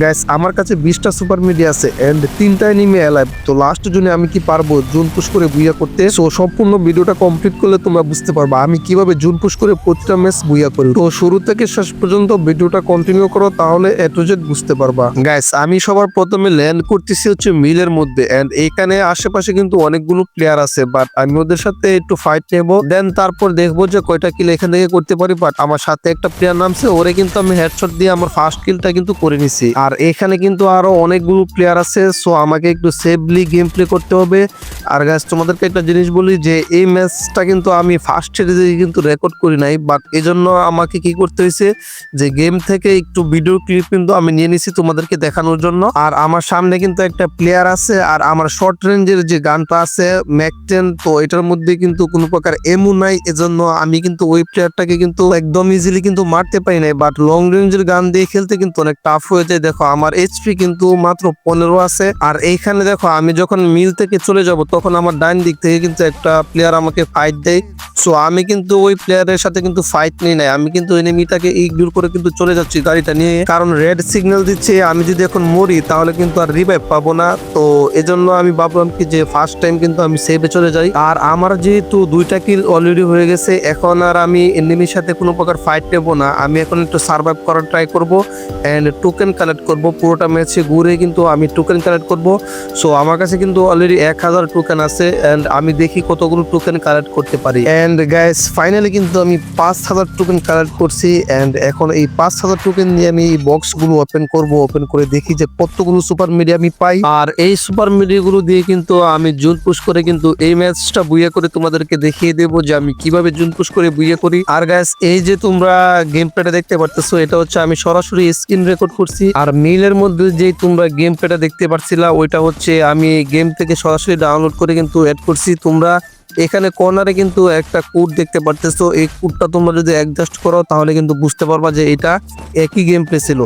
Gas আমার কাছে বিশটা সুপার মিডিয়া আছে এন্ড তিনটা এনিমি অ্যালাইভ তো লাস্ট জুনে আমি কি পারব? জুন পুশ করে বুইয়া করতে। সো সম্পূর্ণ ভিডিওটা কমপ্লিট করলে তোমরা বুঝতে পারবা। আমি কীভাবে জুন পুশ করে প্রতিটা ম্যাচ বুইয়া করি তো শুরু থেকে শেষ পর্যন্ত ভিডিওটা কন্টিনিউ করো, তাহলে এ টু বুঝতে পারবা। গ্যাস আমি সবার প্রথমে ল্যান্ড করতেছি হচ্ছে মিলের মধ্যে এন্ড এখানে আশেপাশে কিন্তু অনেকগুলো প্লেয়ার আছে বাট আমি ওদের সাথে একটু ফাইট নেব। দেন তারপর দেখব যে কয়টা কিল এখান থেকে করতে পারি বাট আমার সাথে একটা প্লেয়ার নামছে, ওরে কিন্তু আমি হেডশট দিয়ে আমার ফার্স্ট কিলটা কিন্তু করে নিছি। আর এখানে কিন্তু আরও অনেকগুলো প্লেয়ার আছে সো আমাকে একটু সেফলি গেম প্লে করতে হবে। আর গাছ তোমাদেরকে একটা জিনিস বলি যে, এই ম্যাচটা কিন্তু আমি ফার্স্ট সিরিজে কিন্তু রেকর্ড করি নাই বাট এজন্য আমাকে কি করতে হয়েছে যে গেম থেকে একটু ভিডিও ক্লিপ কিন্তু আমি নিয়ে নিছি তোমাদেরকে দেখানোর জন্য। আর আমার সামনে কিন্তু একটা প্লেয়ার আছে, আর আমার শর্ট রেঞ্জের যে গানটা আছে ম্যাকটেন তো এটার মধ্যে কিন্তু কোনো প্রকার এমু নাই, এজন্য আমি কিন্তু ওই প্লেয়ারটাকে কিন্তু একদম ইজিলি কিন্তু মারতে পারি নাই বাট লং রেঞ্জের গান দিয়ে খেলতে কিন্তু অনেক টাফ হয়ে যায়, দেখো। আমার এইচপি কিন্তু মাত্র পনেরো আছে। আর এইখানে দেখো আমি যখন মিল থেকে চলে যাব, তখন আমার ডাইন দিক থেকে কিন্তু একটা প্লেয়ার আমাকে ফাইট দেয়। সো আমি কিন্তু ওই প্লেয়ারের সাথে কিন্তু ফাইট নিই নাই। আমি কিন্তু এনিমিটাকে ইগনোর করে কিন্তু চলে যাচ্ছি গাড়িটা নিয়ে। কারণ রেড সিগন্যাল দিচ্ছে, আমি যদি এখন মরি, তাহলে কিন্তু আর রিভাইভ পাবো না। তো, এজন্য আমি ভাবলাম কি যে ফার্স্ট টাইম কিন্তু আমি সেভে চলে যাই। আর আমার যেহেতু দুইটা কিল অলরেডি হয়ে গেছে, এখন আর আমি এনিমির সাথে কোনো প্রকার ফাইট নেব না। আমি এখন একটু সার্ভাইভ করার ট্রাই করব। অ্যান্ড টোকেন কালেক্ট করব, পুরোটা ম্যাচে ঘুরে কিন্তু আমি টোকেন কালেক্ট করব। সো আমার কাছে কিন্তু অলরেডি এক হাজার টোকেন আছে অ্যান্ড আমি দেখি কতগুলো টোকেন কালেক্ট করতে পারি। অ্যান্ড গ্যাস ফাইনালি কিন্তু আমি পাঁচ হাজার টোকেন কালেক্ট করছি অ্যান্ড এখন এই পাঁচ হাজার টোকেন নিয়ে আমি এই বক্সগুলো ওপেন করব ওপেন করে দেখি যে কতগুলো সুপার মিডিয়া আমি পাই। আর এই সুপার মিডিয়াগুলো দিয়ে কিন্তু আমি জুন পুশ করে কিন্তু এই ম্যাচটা বুইয়া করে তোমাদেরকে দেখিয়ে দেবো যে আমি কীভাবে জুন পুশ করে বুইয়া করি। আর গ্যাস এই যে তোমরা গেম প্লেটা দেখতে পারতেছো, এটা হচ্ছে আমি সরাসরি স্ক্রিন রেকর্ড করছি। আর মিলের মধ্যে যে তোমরা গেম প্লেটা দেখতে পারছিলা, ওইটা হচ্ছে আমি গেম থেকে সরাসরি ডাউনলোড করে কিন্তু অ্যাড করছি। তোমরা এখানে কর্নারে কিন্তু একটা কোড দেখতে পারতেছো। এই কোডটা তোমরা যদি অ্যাডজাস্ট করো, তাহলে কিন্তু বুঝতে পারবা যে এটা একই গেম প্লে ছিল।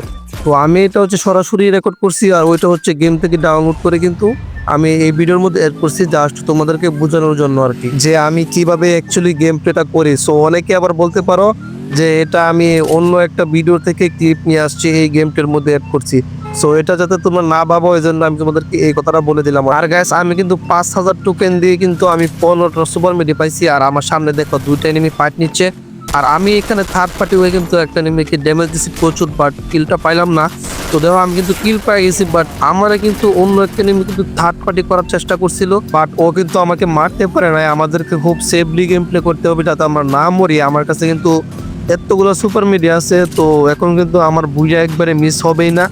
তো আমি এটা হচ্ছে সরাসরি রেকর্ড করছি আর ওইটা হচ্ছে গেম থেকে ডাউনলোড করে কিন্তু আমি এই ভিডিওর মধ্যে অ্যাড করছি জাস্ট তোমাদেরকে বোঝানোর জন্য আর কি। যে আমি কীভাবে অ্যাকচুয়ালি গেম প্লেটা করি। সো অনেকে আবার বলতে পারো যে এটা আমি অন্য একটা ভিডিও থেকে ক্লিপ নিয়ে আসছি, এই গেমটার মধ্যে অ্যাড করছি। সো এটা যাতে তোমরা না ভাবো এই জন্য আমি তোমাদেরকে এই কথাটা বলে দিলাম। আর গ্যাস আমি কিন্তু পাঁচ হাজার টোকেন দিয়ে কিন্তু আমি পনেরোটা সুপার মিডি পাইছি, আর আমার সামনে দেখো দুইটা এনিমি ফাইট নিচ্ছে। আর আমি এখানে থার্ড পার্টি হয়ে কিন্তু একটা এনিমিকে ড্যামেজ দিচ্ছি প্রচুর বাট কিলটা পাইলাম না। তো দেখো, আমি কিন্তু কিল পাই গেছি বাট আমারে কিন্তু অন্য একটা এনিমি কিন্তু থার্ড পার্টি করার চেষ্টা করছিল বাট ও কিন্তু আমাকে মারতে পারে না আমাদেরকে খুব সেফলি গেম প্লে করতে হবে, যাতে আমরা না মরি। আমার কাছে কিন্তু এতগুলো সুপার মিডিয়া আছে, তো এখন কিন্তু আমার বুঝা একবারে মিস হবেই না।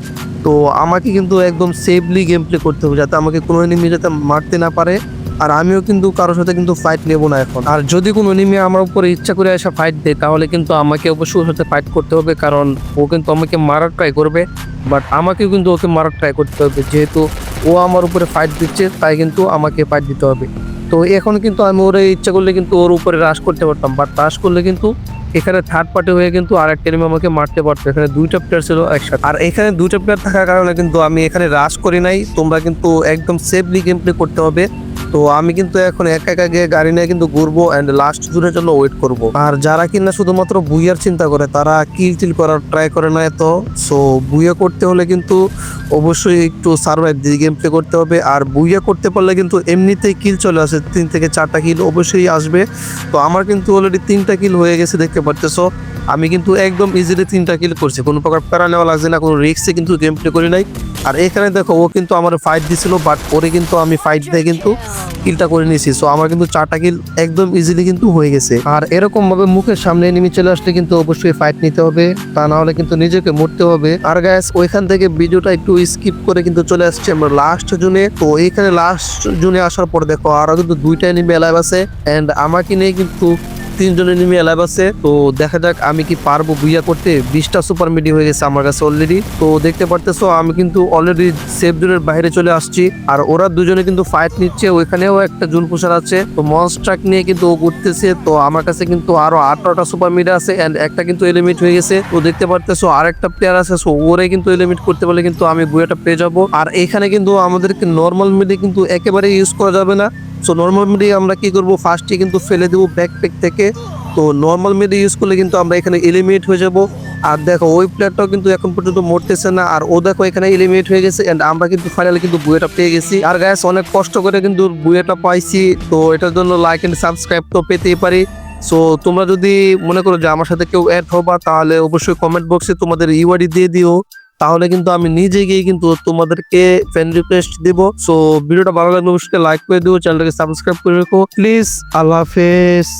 তো আমাকে কিন্তু একদম সেফলি গেম প্লে করতে হবে, যাতে আমাকে কোনো এনিমি যাতে মারতে না পারে। আর আমিও কিন্তু কারোর সাথে কিন্তু ফাইট নেব না এখন। আর যদি কোনো এনিমি আমার উপরে ইচ্ছা করে আসা ফাইট দেয়, তাহলে কিন্তু আমাকে অবশ্যই ওর সাথে ফাইট করতে হবে, কারণ ও কিন্তু আমাকে মারার ট্রাই করবে। বাট আমাকেও কিন্তু ওকে মারার ট্রাই করতে হবে, যেহেতু ও আমার উপরে ফাইট দিচ্ছে, তাই কিন্তু আমাকে ফাইট দিতে হবে। তো এখন কিন্তু আমি ওর ইচ্ছা করলে কিন্তু ওর উপরে রাশ করতে পারতাম বাট রাশ করলে কিন্তু এখানে থার্ড পার্টি হয়ে কিন্তু আর একটা এনিমি আমাকে মারতে পারতো। এখানে দুইটা প্লেয়ার ছিল একসাথে। আর এখানে দুইটা প্লেয়ার থাকার কারণে কিন্তু আমি এখানে রাশ করি নাই। তোমরা কিন্তু একদম সেফলি গেম প্লে করতে হবে। তো আমি কিন্তু এখন একা একা গিয়ে গাড়ি নিয়ে কিন্তু ঘুরবো অ্যান্ড লাস্ট জুনের জন্য ওয়েট করব। আর যারা কিনা শুধুমাত্র বুইয়ার চিন্তা করে, তারা কিল টিল করার ট্রাই করে না এত সো বুইয়া করতে হলে কিন্তু অবশ্যই একটু সার্ভাইভ দিয়ে গেম প্লে করতে হবে। আর বুইয়া করতে পারলে কিন্তু এমনিতেই কিল চলে আসে, তিন থেকে চারটা কিল অবশ্যই আসবে। তো আমার কিন্তু অলরেডি তিনটা কিল হয়ে গেছে, দেখতে পারতেছো। আমি কিন্তু একদম ইজিলি তিনটা কিল করছি। কোনো প্রকার প্যারা নেওয়া লাগছে না, কোনো রিক্সে কিন্তু গেম প্লে করি নাই। আর এখানে দেখো, ও কিন্তু আমার ফাইট দিছিল বাট ওরে কিন্তু আমি ফাইট দিয়ে কিন্তু কিলটা করে নিয়েছি। সো আমার কিন্তু চারটা কিল একদম ইজিলি কিন্তু হয়ে গেছে। আর এরকম ভাবে মুখের সামনে নেমে চলে আসলে কিন্তু অবশ্যই ফাইট নিতে হবে। তা না হলে কিন্তু নিজেকে মরতে হবে। আর গ্যাস ওইখান থেকে ভিডিওটা একটু স্কিপ করে কিন্তু চলে আসছে আমরা লাস্ট জুনে তো এইখানে লাস্ট জুনে আসার পর দেখো, আরও কিন্তু দুইটা এনিমি অ্যালাইভ আছে। এন্ড আমাকে নিয়ে কিন্তু তিনজন এনিমি অ্যালাইভ আছে। তো দেখা যাক আমি কি পারব বুইয়া করতে। বিশটা সুপার মিডি হয়ে গেছে আমার কাছে অলরেডি তো দেখতে পারতেছো, আমি কিন্তু অলরেডি সেফ জোনের বাইরে চলে আসছি। আর ওরা দুজনে কিন্তু ফাইট নিচ্ছে, ওইখানেও একটা জুন পোষার আছে। তো মঞ্চ ট্রাক নিয়ে কিন্তু ও ঘুরতেছে। তো আমার কাছে কিন্তু আরও আঠারোটা সুপার মিডি আছে এন্ড একটা কিন্তু এলিমিট হয়ে গেছে। তো দেখতে পারতেছো, আরেকটা প্লেয়ার আছে সো ওরে কিন্তু এলিমিট করতে পারলে কিন্তু আমি বুয়াটা পেয়ে যাব। আর এখানে কিন্তু আমাদেরকে নর্মাল মিডি কিন্তু একেবারে ইউজ করা যাবে না। সো নর্মাল মিডি আমরা কি করব? ফার্স্টে কিন্তু ফেলে দেবো ব্যাকপ্যাক থেকে। তো নর্মাল মেডি ইউজ করলে কিন্তু আমরা এখানে এলিমিনেট হয়ে যাব। আর দেখো, ওই প্লেয়ারটাও কিন্তু এখন পর্যন্ত মরতেছে না। আর ও দেখো, এখানে এলিমিনেট হয়ে গেছে। এন্ড আমরা কিন্তু ফাইনালি কিন্তু বুয়েটা পেয়ে গেছি। আর গ্যাস অনেক কষ্ট করে কিন্তু বুয়েটা পাইছি। তো এটার জন্য লাইক এন্ড সাবস্ক্রাইব তো পেতেই পারি। সো তোমরা যদি মনে করো যে আমার সাথে কেউ অ্যাড হবা, তাহলে অবশ্যই কমেন্ট বক্সে তোমাদের ইউআইডি দিয়ে দিও। তাহলে কিন্তু আমি নিজে গিয়ে কিন্তু তোমাদেরকে ফ্রেন্ড রিকোয়েস্ট দেব। সো ভিডিওটা ভালো লাগলে অবশ্যই লাইক করে দিও, চ্যানেলটাকে সাবস্ক্রাইব করে রেখো। প্লিজ আল্লাহ হাফেজ।